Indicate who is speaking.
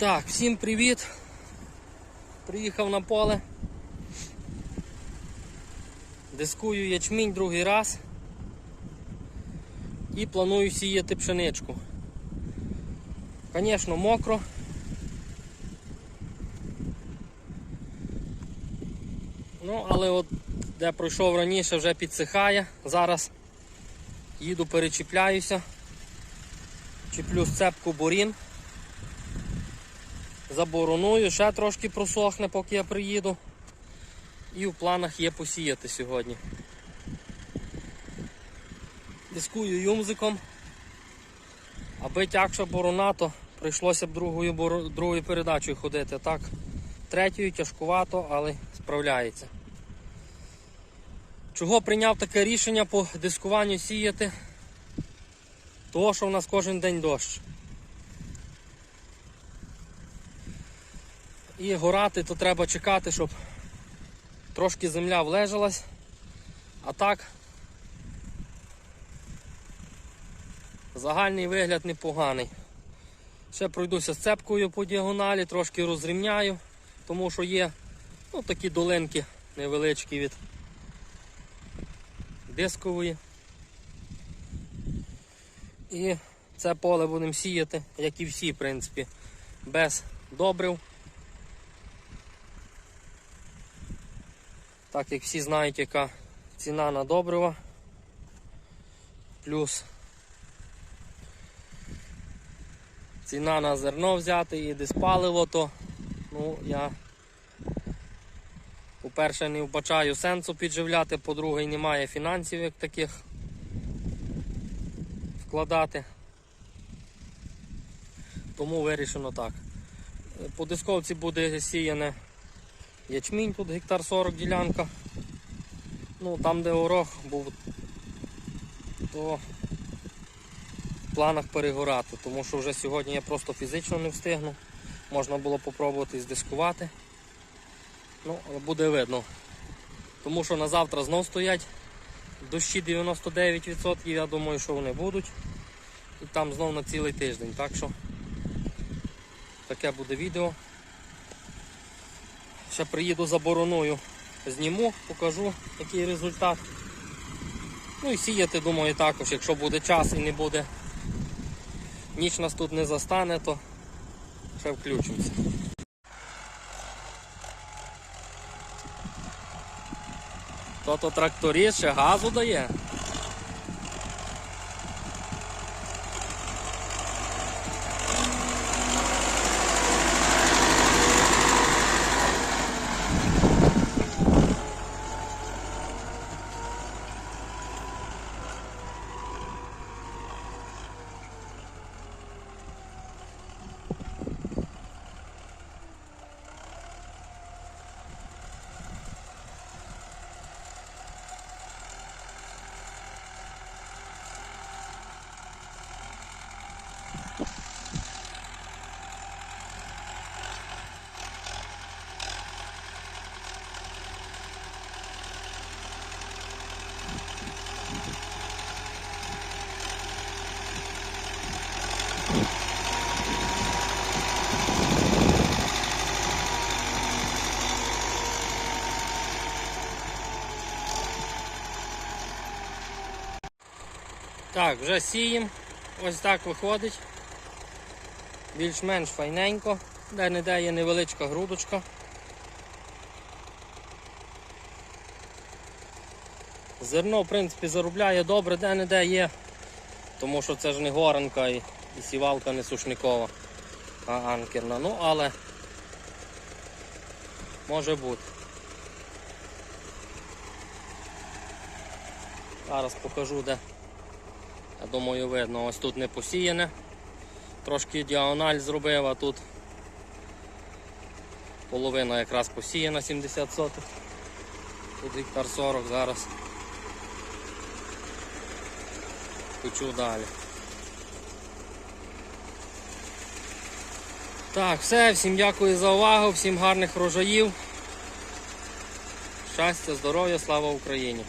Speaker 1: Так, всім привіт. Приїхав на поле. Дискую ячмінь другий раз. І планую сіяти пшеничку. Звісно, мокро. Ну, але от де пройшов раніше, вже підсихає. Зараз їду, перечіпляюся. Чіплю сцепку бурін. Забороную, ще трошки просохне, поки я приїду. І в планах є посіяти сьогодні. Дискую юмзиком. Аби тягша борона, то прийшлося б другою, боро- другою передачею ходити. Так, третьою тяжкувато, але справляється. Чого прийняв таке рішення по дискуванню сіяти? Того, що в нас кожен день дощ. І горати, то треба чекати, щоб трошки земля влежалась. А так загальний вигляд непоганий. Ще пройдуся з цепкою по діагоналі, трошки розрівняю, тому що є ну, такі долинки невеличкі від дискової. І це поле будемо сіяти, як і всі, в принципі, без добрив. Так як всі знають, яка ціна на добрива. Плюс ціна на зерно взяти і десь паливо, то ну, я по-перше не вбачаю сенсу підживляти, по-друге, немає фінансів як таких вкладати. Тому вирішено так. По дисковці буде сіяне ячмінь, тут гектар 40 ділянка. Ну там де горох був, то в планах перегорати, тому що вже сьогодні я просто фізично не встигну. Можна було попробувати здискувати. Ну, буде видно. Тому що на завтра знов стоять дощі 99%, я думаю, що вони будуть. І там знов на цілий тиждень. Так що таке буде відео. Ще приїду за бороною, зніму, покажу який результат. Ну і сіяти, думаю, також, якщо буде час і не буде, ніч нас тут не застане, то ще включимося. То-то тракторист ще газу дає. Так, вже сіємо. Ось так виходить. Більш-менш файненько. Де-не-де є невеличка грудочка. Зерно, в принципі, заробляє добре, де-не-де є. Тому що це ж не горанка і, і сівалка не сушникова, а анкерна. Ну, але може бути. Зараз покажу де. Я думаю, видно, ось тут не посіяне. Трошки діагональ зробив, а тут половина якраз посіяна 70 сотих. Тут гектар 40 зараз. Хочу далі. Так, все, всім дякую за увагу, всім гарних врожаїв. Щастя, здоров'я, слава Україні!